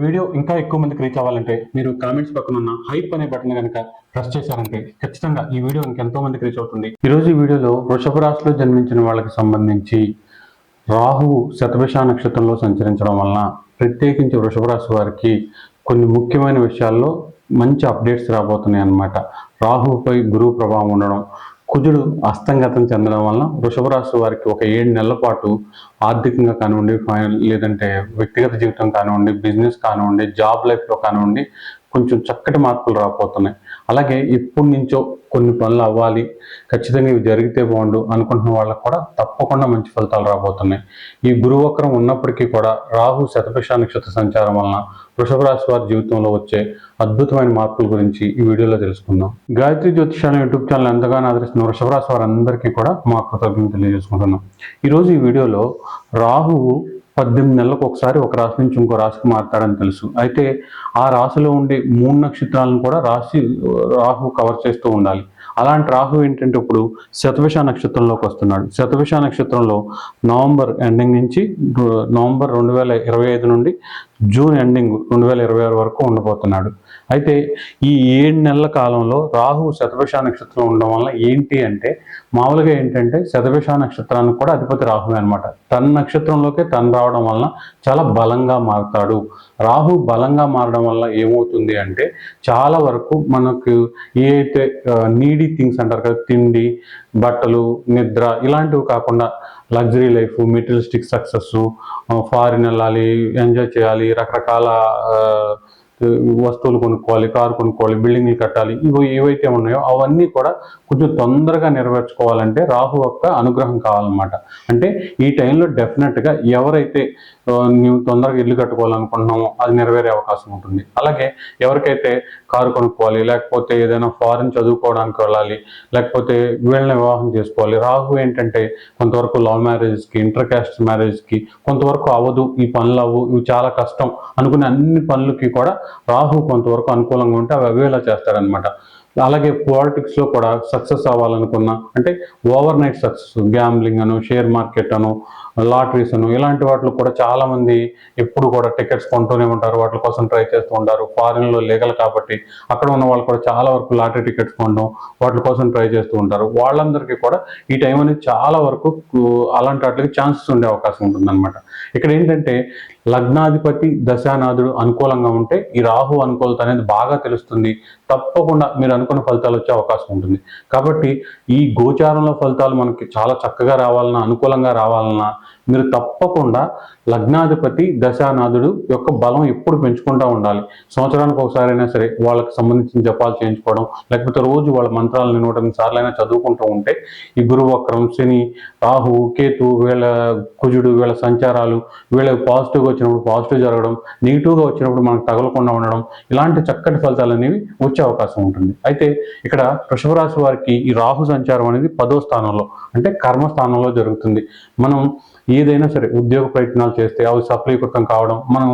Video ఇంకా ఎక్కువ మందికి రీచ్ అవ్వాలంటే మీరు కామెంట్స్ పక్కన ఉన్న హైప్ అనే బటన్ కనుక ప్రెస్ చేశారంటే ఖచ్చితంగా ఈ వీడియో ఇంకెంతో మందికి రీచ్ అవుతుంది. ఈ రోజు ఈ వీడియోలో వృషభ రాశిలో జన్మించిన వాళ్ళకి సంబంధించి రాహువు శతభిష నక్షత్రంలో సంచరించడం వలన ప్రత్యేకించి వృషభ రాశి వారికి కొన్ని ముఖ్యమైన విషయాల్లో మంచి అప్డేట్స్ రాబోతున్నాయి అన్నమాట రాహుపై గురువు ప్రభావం ఉండడం కుజుడు అస్తంగతం చెందడం వలన వృషభ రాశి వారికి ఒక ఏడు నెలల పాటు ఆర్థికంగా కానివ్వండి లేదంటే వ్యక్తిగత జీవితం కానివ్వండి బిజినెస్ కానివ్వండి జాబ్ లైఫ్లో కానివ్వండి కొంచెం చక్కటి మార్పులు రాబోతున్నాయి. అలాగే ఇప్పటి నుంచో కొన్ని పనులు అవ్వాలి ఖచ్చితంగా ఇవి జరిగితే బాగుండు అనుకుంటున్న వాళ్ళకు కూడా తప్పకుండా మంచి ఫలితాలు రాబోతున్నాయి. ఈ గురువక్రం ఉన్నప్పటికీ కూడా రాహు శతపక్ష నక్షత్ర సంచారం వలన వృషభ రాశి వారి జీవితంలో వచ్చే అద్భుతమైన మార్పుల గురించి ఈ వీడియోలో తెలుసుకుందాం. గాయత్రి జ్యోతిషాల యూట్యూబ్ ఛానల్ ఎంతగానో ఆదరిస్తున్న వృషభ రాశి వారందరికీ కూడా మా కృతజ్ఞతలు తెలియజేసుకుంటున్నాం. ఈరోజు ఈ వీడియోలో రాహువు పద్దెనిమిది నెలలకు ఒకసారి ఒక రాశి నుంచి ఇంకో రాశికి మారుతాడని తెలుసు. అయితే ఆ రాశిలో ఉండే మూడు నక్షత్రాలను కూడా రాశి రాహు కవర్ చేస్తూ ఉండాలి. అలాంటి రాహు ఏంటంటే ఇప్పుడు శతవిష నక్షత్రంలోకి వస్తున్నాడు. శతవిష నక్షత్రంలో నవంబర్ ఎండింగ్ నుంచి నవంబర్ రెండు వేల ఇరవై ఐదు నుండి జూన్ ఎండింగ్ రెండు వేల ఇరవై ఆరు వరకు ఉండబోతున్నాడు. అయితే ఈ ఏడు నెలల కాలంలో రాహు శతభిష నక్షత్రం ఉండడం వల్ల ఏంటి అంటే మామూలుగా ఏంటంటే శతభిష నక్షత్రానికి కూడా అధిపతి రాహువే అనమాట తన నక్షత్రంలోకే తను రావడం వలన చాలా బలంగా మారుతాడు. రాహు బలంగా మారడం వల్ల ఏమవుతుంది అంటే చాలా వరకు మనకు ఏ అయితే నీడీ థింగ్స్ అంటారు కదా తిండి బట్టలు నిద్ర ఇలాంటివి కాకుండా luxury life materialistic success foreign వెళ్ళాలి ఎంజాయ్ చేయాలి రకరకాల వస్తువులు కొనుక్కోవాలి కారు కొనుక్కోవాలి బిల్డింగ్లు కట్టాలి ఇవి ఏవైతే ఉన్నాయో అవన్నీ కూడా కొంచెం తొందరగా నెరవేర్చుకోవాలంటే రాహు యొక్క అనుగ్రహం కావాలన్నమాట. అంటే ఈ టైంలో డెఫినెట్గా ఎవరైతే నువ్వు తొందరగా ఇల్లు కట్టుకోవాలనుకుంటున్నామో అది నెరవేరే అవకాశం ఉంటుంది. అలాగే ఎవరికైతే కారు కొనుక్కోవాలి లేకపోతే ఏదైనా ఫారిన్ చదువుకోవడానికి వెళ్ళాలి లేకపోతే వీళ్ళని వివాహం చేసుకోవాలి రాహు ఏంటంటే కొంతవరకు లవ్ మ్యారేజ్కి ఇంటర్ క్యాస్ట్ మ్యారేజ్కి కొంతవరకు అవ్వదు ఈ పనులు అవ్వు ఇవి చాలా కష్టం అనుకునే అన్ని పనులకి కూడా రాహు కొంతవరకు అనుకూలంగా ఉంటే అవి అవేలా చేస్తారనమాట అలాగే పాలిటిక్స్లో కూడా సక్సెస్ అవ్వాలనుకున్న అంటే ఓవర్ నైట్ సక్సెస్ గ్యాంబ్లింగ్ అను షేర్ మార్కెట్ అను లాటరీస్ అను ఇలాంటి వాటిలో కూడా చాలామంది ఎప్పుడు కూడా టికెట్స్ కొంటూనే ఉంటారు. వాటి కోసం ట్రై చేస్తూ ఉంటారు. ఫారిన్లో లీగల్ కాబట్టి అక్కడ ఉన్న వాళ్ళు కూడా చాలా వరకు లాటరీ టికెట్స్ కొనడం వాటి కోసం ట్రై చేస్తూ ఉంటారు. వాళ్ళందరికీ కూడా ఈ టైం అనేది చాలా వరకు అలాంటి వాటికి ఛాన్సెస్ ఉండే అవకాశం ఉంటుందన్నమాట. ఇక్కడ ఏంటంటే లగ్నాధిపతి దశానాథుడు అనుకూలంగా ఉంటే ఈ రాహు అనుకూలత అనేది బాగా తెలుస్తుంది. తప్పకుండా మీరు అనుకున్న ఫలితాలు వచ్చే అవకాశం ఉంటుంది. కాబట్టి ఈ గోచారంలో ఫలితాలు మనకి చాలా చక్కగా రావాలన్నా అనుకూలంగా రావాలన్నా మీరు తప్పకుండా లగ్నాధిపతి దశానాథుడు యొక్క బలం ఎప్పుడు పెంచుకుంటూ ఉండాలి. సంవత్సరానికి ఒకసారి అయినా సరే వాళ్ళకి సంబంధించిన జపాలు చేయించుకోవడం లేకపోతే రోజు వాళ్ళ మంత్రాలను నూట సార్లైనా చదువుకుంటూ ఉంటే ఈ గురువక్రం శని రాహు కేతు వీళ్ళ కుజుడు వీళ్ళ సంచారాలు వీళ్ళకి పాజిటివ్గా వచ్చినప్పుడు పాజిటివ్ జరగడం నెగిటివ్గా వచ్చినప్పుడు మనకు తగలకుండా ఉండడం ఇలాంటి చక్కటి ఫలితాలు అనేవి వచ్చే అవకాశం ఉంటుంది. అయితే ఇక్కడ వృషభరాశి వారికి ఈ రాహు సంచారం అనేది పదో స్థానంలో అంటే కర్మ స్థానంలో జరుగుతుంది. మనం ఏదైనా సరే ఉద్యోగ ప్రయత్నాలు చేస్తే అవి సఫలీకృతం కావడం మనం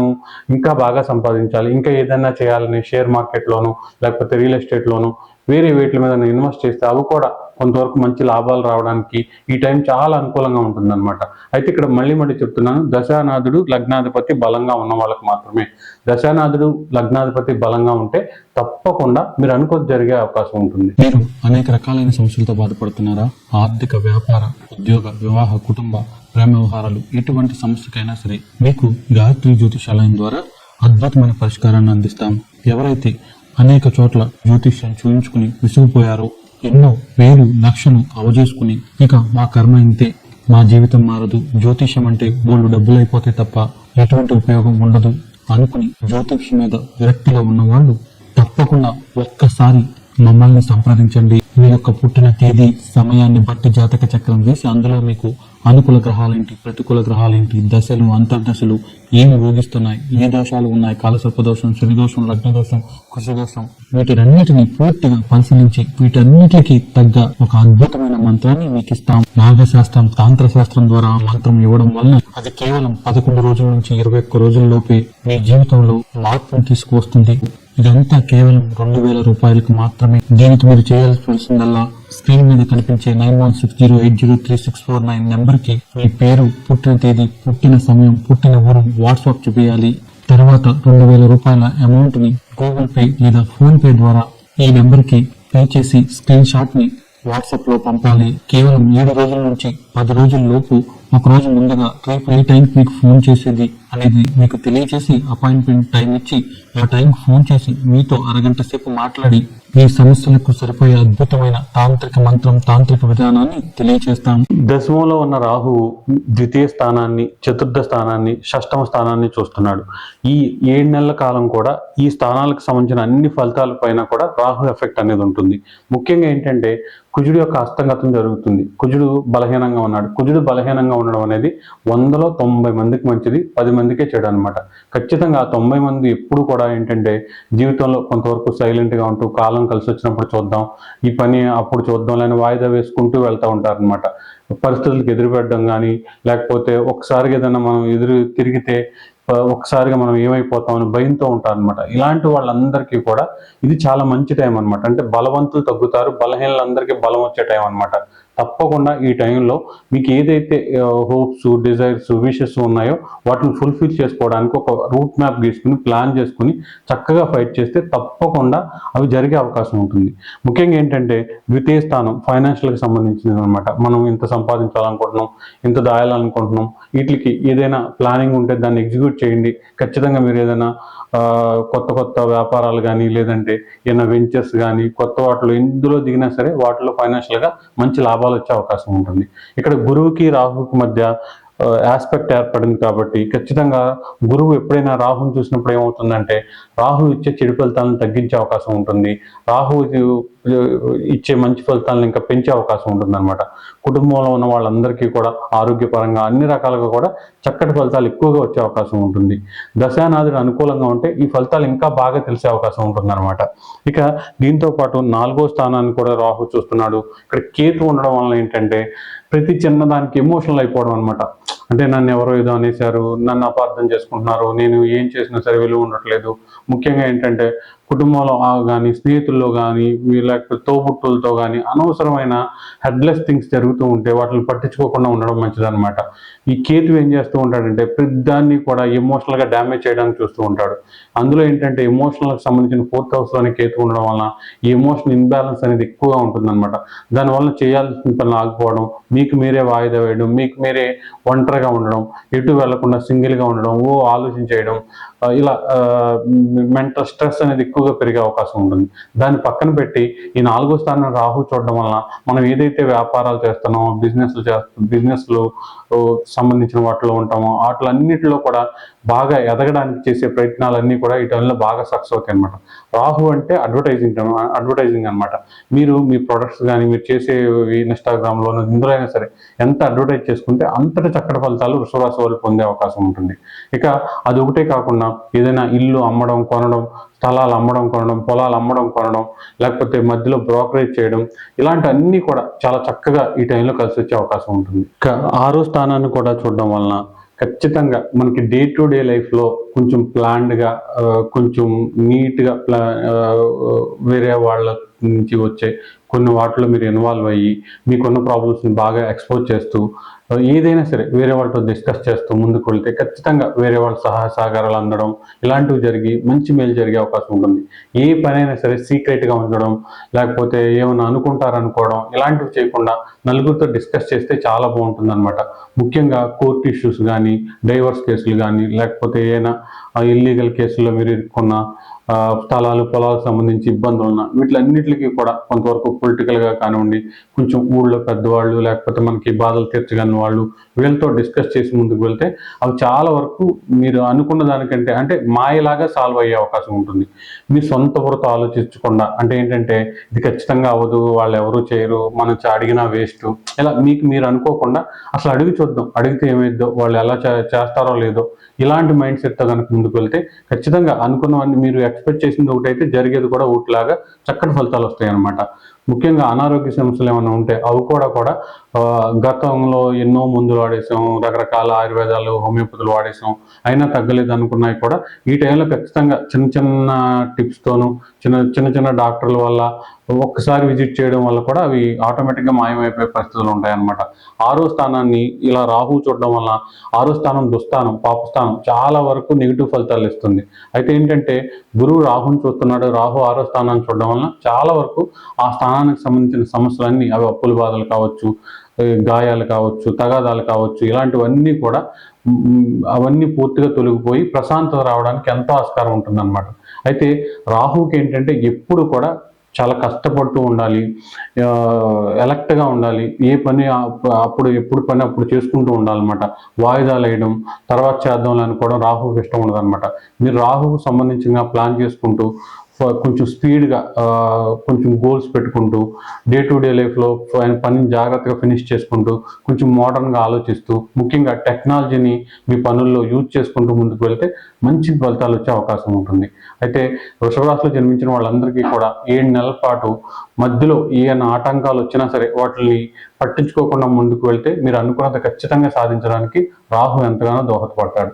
ఇంకా బాగా సంపాదించాలి ఇంకా ఏదైనా చేయాలని షేర్ మార్కెట్లోను లేకపోతే రియల్ ఎస్టేట్లోను వేరే వీటి మీద ఇన్వెస్ట్ చేస్తే అవి కూడా కొంతవరకు మంచి లాభాలు రావడానికి ఈ టైం చాలా అనుకూలంగా ఉంటుందన్నమాట. అయితే ఇక్కడ మళ్ళీ మళ్ళీ చెప్తున్నాను దశానాథుడు లగ్నాధిపతి బలంగా ఉన్న వాళ్ళకి మాత్రమే. దశానాథుడు లగ్నాధిపతి బలంగా ఉంటే తప్పకుండా మీరు అనుకోని జరిగే అవకాశం ఉంటుంది. మీరు అనేక రకాలైన సమస్యలతో బాధపడుతున్నారా? ఆర్థిక వ్యాపార ఉద్యోగ వివాహ కుటుంబ ప్రేమ వ్యవహారాలు ఎటువంటి సమస్యకైనా సరే మీకు గాయత్రి జ్యోతిషాలయం ద్వారా అద్భుతమైన పరిష్కారాన్ని అందిస్తాం. ఎవరైతే అనేక చోట్ల జ్యోతిష్యం చూయించుకుని విసిగిపోయారో ఎన్నో వేలు లక్షలు అవజేసుకుని ఇక మా కర్మ ఇంతే. మా జీవితం మారదు. జ్యోతిష్యం అంటే బోళ్ళు డబ్బులు అయిపోతే తప్ప ఎటువంటి ఉపయోగం ఉండదు అనుకుని జ్యోతిష్యం మీద విరక్తిలో ఉన్న వాళ్ళు తప్పకుండా ఒక్కసారి మమ్మల్ని సంప్రదించండి. మీ యొక్క పుట్టిన తేదీ సమయాన్ని బట్టి జాతక చక్రం వేసి అందులో మీకు అనుకూల గ్రహాలేంటి? ప్రతికూల గ్రహాలేంటి? దశలు అంతర్దశలు ఏమి భోగిస్తున్నాయి ఏ దోషాలు ఉన్నాయి? కాలసర్ప దోషం శని దోషం లగ్న దోషం వీటినన్నిటిని పూర్తిగా పరిశీలించి వీటన్నిటికీ తగ్గ ఒక అద్భుతమైన మంత్రాన్ని మీకు ఇస్తాం. నాగశాస్త్రం తాంత్ర శాస్త్రం ద్వారా మంత్రం ఇవ్వడం వల్ల అది కేవలం పదకొండు రోజుల నుంచి ఇరవై ఒక్క రోజుల్లోపే మీ జీవితంలో మార్పును తీసుకువస్తుంది. ఇదంతా కేవలం రెండు వేల రూపాయలకు మాత్రమే. దీనికి మీరు చేయాల్సి వచ్చిందల్లా స్క్రీన్ మీద కనిపించే nine one six zero eight zero three six four nine నెంబర్కి మీ పేరు పుట్టిన తేదీ పుట్టిన సమయం పుట్టిన ఊరు వాట్సాప్ చూపించాలి తర్వాత రెండు వేల రూపాయల అమౌంట్ని గూగుల్ పే లేదా ఫోన్ పే ద్వారా ఈ నెంబర్కి పే చేసి స్క్రీన్ షాట్ని వాట్సాప్లో పంపాలి. కేవలం ఏడు రోజుల నుంచి పది రోజుల లోపు ఒక రోజు ముందుగా రేపు ఏ టైంకి మీకు ఫోన్ చేసేది అనేది మీకు తెలియజేసి అపాయింట్మెంట్ టైం ఇచ్చి ఆ టైంకి ఫోన్ చేసి మీతో అరగంట సేపు మాట్లాడి మీ సమస్యలకు సరిపోయే అద్భుతమైన తాంత్రిక మంత్రం తాంత్రిక విధానాన్ని తెలియజేస్తాం. దశమంలో ఉన్న రాహువు ద్వితీయ స్థానాన్ని చతుర్థ స్థానాన్ని షష్టమ స్థానాన్ని చూస్తున్నాడు. ఈ ఏడు నెలల కాలం కూడా ఈ స్థానాలకు సంబంధించిన అన్ని ఫలితాల పైన కూడా రాహు ఎఫెక్ట్ అనేది ఉంటుంది. ముఖ్యంగా ఏంటంటే కుజుడు యొక్క హస్తగతం జరుగుతుంది. కుజుడు బలహీనంగా ఉన్నాడు. కుజుడు బలహీనంగా ఉండడం అనేది వందలో తొంభై మందికి మంచిది పది మంది మందికే చెడు అనమాట ఖచ్చితంగా ఆ తొంభై మంది ఎప్పుడు కూడా ఏంటంటే జీవితంలో కొంతవరకు సైలెంట్గా ఉంటూ కాలం కలిసి వచ్చినప్పుడు చూద్దాం. ఈ పని అప్పుడు చూద్దాం లేని వాయిదా వేసుకుంటూ వెళ్తూ ఉంటారు అనమాట పరిస్థితులకు ఎదురుపెట్టడం కానీ లేకపోతే ఒకసారిగా ఏదైనా మనం ఎదురు తిరిగితే ఒకసారిగా మనం ఏమైపోతామని భయంతో ఉంటారు అనమాట ఇలాంటి వాళ్ళందరికీ కూడా ఇది చాలా మంచి టైం అనమాట అంటే బలవంతులు తగ్గుతారు బలహీనలందరికీ బలం వచ్చే టైం అనమాట తప్పకుండా ఈ టైంలో మీకు ఏదైతే హోప్స్ డిజైర్స్ విషెస్ ఉన్నాయో వాటిని ఫుల్ఫిల్ చేసుకోవడానికి ఒక రూట్ మ్యాప్ గీసుకుని ప్లాన్ చేసుకుని చక్కగా ఫైట్ చేస్తే తప్పకుండా అవి జరిగే అవకాశం ఉంటుంది. ముఖ్యంగా ఏంటంటే ద్వితీయ స్థానం ఫైనాన్షియల్కి సంబంధించింది అనమాట మనం ఇంత సంపాదించాలనుకుంటున్నాం ఇంత దాయాలనుకుంటున్నాం వీటికి ఏదైనా ప్లానింగ్ ఉంటే దాన్ని ఎగ్జిక్యూట్ చేయండి. ఖచ్చితంగా మీరు ఏదైనా కొత్త కొత్త వ్యాపారాలు కానీ లేదంటే ఏదైనా వెంచర్స్ కానీ కొత్త వాటిలో ఎందులో దిగినా సరే వాటిలో ఫైనాన్షియల్గా మంచి లాభం లాభాలు వచ్చే అవకాశం ఉంటుంది. ఇక్కడ గురువుకి రాహుకి మధ్య ఆస్పెక్ట్ ఏర్పడింది కాబట్టి ఖచ్చితంగా గురువు ఎప్పుడైనా రాహుని చూసినప్పుడు ఏమవుతుందంటే రాహు ఇచ్చే చెడు ఫలితాలను తగ్గించే అవకాశం ఉంటుంది. రాహు ఇచ్చే మంచి ఫలితాలను ఇంకా పెంచే అవకాశం ఉంటుంది అనమాట కుటుంబంలో ఉన్న వాళ్ళందరికీ కూడా ఆరోగ్యపరంగా అన్ని రకాలుగా కూడా చక్కటి ఫలితాలు ఎక్కువగా వచ్చే అవకాశం ఉంటుంది. దశానాథుడు అనుకూలంగా ఉంటే ఈ ఫలితాలు ఇంకా బాగా తెలిసే అవకాశం ఉంటుంది అనమాట ఇక దీంతో పాటు నాలుగో స్థానాన్ని కూడా రాహు చూస్తున్నాడు. ఇక్కడ కేతు ఉండడం వలన ఏంటంటే ప్రతి చిన్నదానికి ఎమోషనల్ అయిపోవడం అనమాట అంటే నన్ను ఎవరో ఏదో అనేశారు నన్ను అపార్థం చేసుకుంటున్నారు నేను ఏం చేసినా సరే విలువ ఉండట్లేదు. ముఖ్యంగా ఏంటంటే కుటుంబంలో కానీ స్నేహితుల్లో కానీ లేకపోతే తోబుట్టులతో కానీ అనవసరమైన హెడ్లెస్ థింగ్స్ జరుగుతూ ఉంటే వాటిని పట్టించుకోకుండా ఉండడం మంచిదన్నమాట. ఈ కేతు ఏం చేస్తూ ఉంటాడంటే ప్రతిదాన్ని కూడా ఎమోషనల్గా డ్యామేజ్ చేయడానికి చూస్తూ ఉంటాడు. అందులో ఏంటంటే ఎమోషనల్కి సంబంధించిన ఫోర్త్ హౌస్లోనే కేతు ఉండడం వలన ఈ ఎమోషనల్ ఇన్బ్యాలెన్స్ అనేది ఎక్కువగా ఉంటుందన్నమాట. దానివల్ల చేయాల్సిన పనులు ఆగిపోవడం మీకు మీరే వాయిదా వేయడం మీకు మీరే ఒంటరిగా ఉండడం ఎటు వెళ్ళకుండా సింగిల్గా ఉండడం ఓ ఆలోచించేయడం ఇలా మెంటల్ స్ట్రెస్ అనేది ఎక్కువగా పెరిగే అవకాశం ఉంటుంది. దాన్ని పక్కన పెట్టి ఈ నాలుగో స్థానం రాహు చూడడం వలన మనం ఏదైతే వ్యాపారాలు చేస్తున్నామో బిజినెస్లు చేస్తాం బిజినెస్లు సంబంధించిన వాటిలో ఉంటామో వాటిలన్నిటిలో కూడా బాగా ఎదగడానికి చేసే ప్రయత్నాలన్నీ కూడా ఈ టైంలో బాగా సక్సెస్ అవుతాయి అనమాట రాహు అంటే అడ్వర్టైజింగ్ అడ్వర్టైజింగ్ అనమాట మీరు మీ ప్రొడక్ట్స్ కానీ మీరు చేసే ఇన్స్టాగ్రామ్లో ఇందులో అయినా సరే ఎంత అడ్వర్టైజ్ చేసుకుంటే అంతటి చక్కటి ఫలితాలు వృషభరాశి వాళ్ళు పొందే అవకాశం ఉంటుంది. ఇక అది ఒకటే కాకుండా ఏదైనా ఇల్లు అమ్మడం కొనడం స్థలాలు అమ్మడం కొనడం పొలాలు అమ్మడం కొనడం లేకపోతే మధ్యలో బ్రోకరేజ్ చేయడం ఇలాంటివన్నీ కూడా చాలా చక్కగా ఈ టైంలో కలిసి వచ్చే అవకాశం ఉంటుంది. ఇక ఆరో స్థానాన్ని కూడా చూడడం వలన ఖచ్చితంగా మనకి డే టు డే లైఫ్లో కొంచెం ప్లాన్డ్గా కొంచెం నీట్గా ప్లా వేరే వాళ్ళ నుంచి వచ్చే కొన్ని వాటిలో మీరు ఇన్వాల్వ్ అయ్యి మీకున్న ప్రాబ్లమ్స్ని బాగా ఎక్స్పోజ్ చేస్తూ ఏదైనా సరే వేరే వాళ్ళతో డిస్కస్ చేస్తూ ముందుకు వెళ్తే ఖచ్చితంగా వేరే వాళ్ళ సహాయ సహకారాలు అందడం ఇలాంటివి జరిగి మంచి మేలు జరిగే అవకాశం ఉంటుంది. ఏ పనైనా సరే సీక్రెట్గా ఉంచడం లేకపోతే ఏమైనా అనుకుంటారనుకోవడం ఇలాంటివి చేయకుండా నలుగురితో డిస్కస్ చేస్తే చాలా బాగుంటుంది అనమాట ముఖ్యంగా కోర్టు ఇష్యూస్ కానీ డైవర్స్ కేసులు కానీ లేకపోతే ఏదైనా ఇల్లీగల్ కేసుల్లో మీరు ఇరుక్కున్నా స్థలాలు పొలాలకు సంబంధించి ఇబ్బందులు ఉన్న వీటిలన్నిటికీ కూడా కొంతవరకు పొలిటికల్గా కానివ్వండి కొంచెం ఊళ్ళో పెద్దవాళ్ళు లేకపోతే మనకి బాధలు తీర్చగలిగిన వాళ్ళు వీళ్ళతో డిస్కస్ చేసి ముందుకు వెళ్తే అవి చాలా వరకు మీరు అనుకున్న దానికంటే అంటే మాయలాగా సాల్వ్ అయ్యే అవకాశం ఉంటుంది. మీ సొంత వరకు ఆలోచించకుండా అంటే ఏంటంటే ఇది ఖచ్చితంగా అవ్వదు వాళ్ళు ఎవరు చేయరు మనం అడిగినా వేస్ట్ ఇలా మీకు మీరు అనుకోకుండా అసలు అడిగి చూద్దాం అడిగితే ఏమైద్దో వాళ్ళు ఎలా చేస్తారో లేదో ఇలాంటి మైండ్ సెట్తో కనుక ముందుకు వెళ్తే ఖచ్చితంగా అనుకున్నవన్నీ మీరు ఎక్స్పెక్ట్ చేసింది ఒకటైతే జరిగేది కూడా ఒకటిలాగా చక్కటి ఫలితాలు వస్తాయన్నమాట. ముఖ్యంగా అనారోగ్య సమస్యలు ఏమైనా ఉంటే అవి కూడా కూడా గతంలో ఎన్నో మందులు వాడేసాం రకరకాల ఆయుర్వేదాలు హోమియోపతులు వాడేసాం అయినా తగ్గలేదు అనుకున్నాయి కూడా. ఈ టైంలో ఖచ్చితంగా చిన్న చిన్న టిప్స్తోనూ చిన్న చిన్న చిన్న డాక్టర్ల వల్ల ఒక్కసారి విజిట్ చేయడం వల్ల కూడా అవి ఆటోమేటిక్గా మాయమైపోయే పరిస్థితులు ఉంటాయన్నమాట. ఆరో స్థానాన్ని ఇలా రాహు చూడడం వల్ల ఆరో స్థానం దుస్థానం పాపస్థానం చాలా వరకు నెగిటివ్ ఫలితాలు ఇస్తుంది. అయితే ఏంటంటే గురువు రాహుని చూస్తున్నాడు రాహు ఆరో స్థానాన్ని చూడడం వల్ల చాలా వరకు ఆ స్థానానికి సంబంధించిన సమస్యలన్నీ అవి అప్పుల బాధలు కావచ్చు గాయాలు కావచ్చు తగాదాలు కావచ్చు ఇలాంటివన్నీ కూడా అవన్నీ పూర్తిగా తొలగిపోయి ప్రశాంతత రావడానికి ఎంతో ఆస్కారం ఉంటుందన్నమాట. అయితే రాహుకి ఏంటంటే ఎప్పుడు కూడా చాలా కష్టపడుతూ ఉండాలి. ఎలక్ట్గా ఉండాలి. ఏ పని అప్పుడు ఎప్పుడు పని అప్పుడు చేసుకుంటూ ఉండాలన్నమాట. వాయిదాలు వేయడం తర్వాత చేద్దాం అనుకోవడం రాహుకి ఇష్టం ఉండదు అనమాట మీరు రాహుకు సంబంధించిన ప్లాన్ చేసుకుంటూ కొంచెం స్పీడ్గా కొంచెం గోల్స్ పెట్టుకుంటూ డే టు డే లైఫ్లో ఆయన పనిని జాగ్రత్తగా ఫినిష్ చేసుకుంటూ కొంచెం మోడర్న్గా ఆలోచిస్తూ ముఖ్యంగా టెక్నాలజీని మీ పనుల్లో యూజ్ చేసుకుంటూ ముందుకు వెళ్తే మంచి ఫలితాలు వచ్చే అవకాశం ఉంటుంది. అయితే వృషభరాశిలో జన్మించిన వాళ్ళందరికీ కూడా ఏడు నెలల పాటు మధ్యలో ఏమైనా ఆటంకాలు వచ్చినా సరే వాటిని పట్టించుకోకుండా ముందుకు వెళ్తే మీరు అనుకున్నది ఖచ్చితంగా సాధించడానికి రాహు ఎంతగానో దోహదపడతాడు.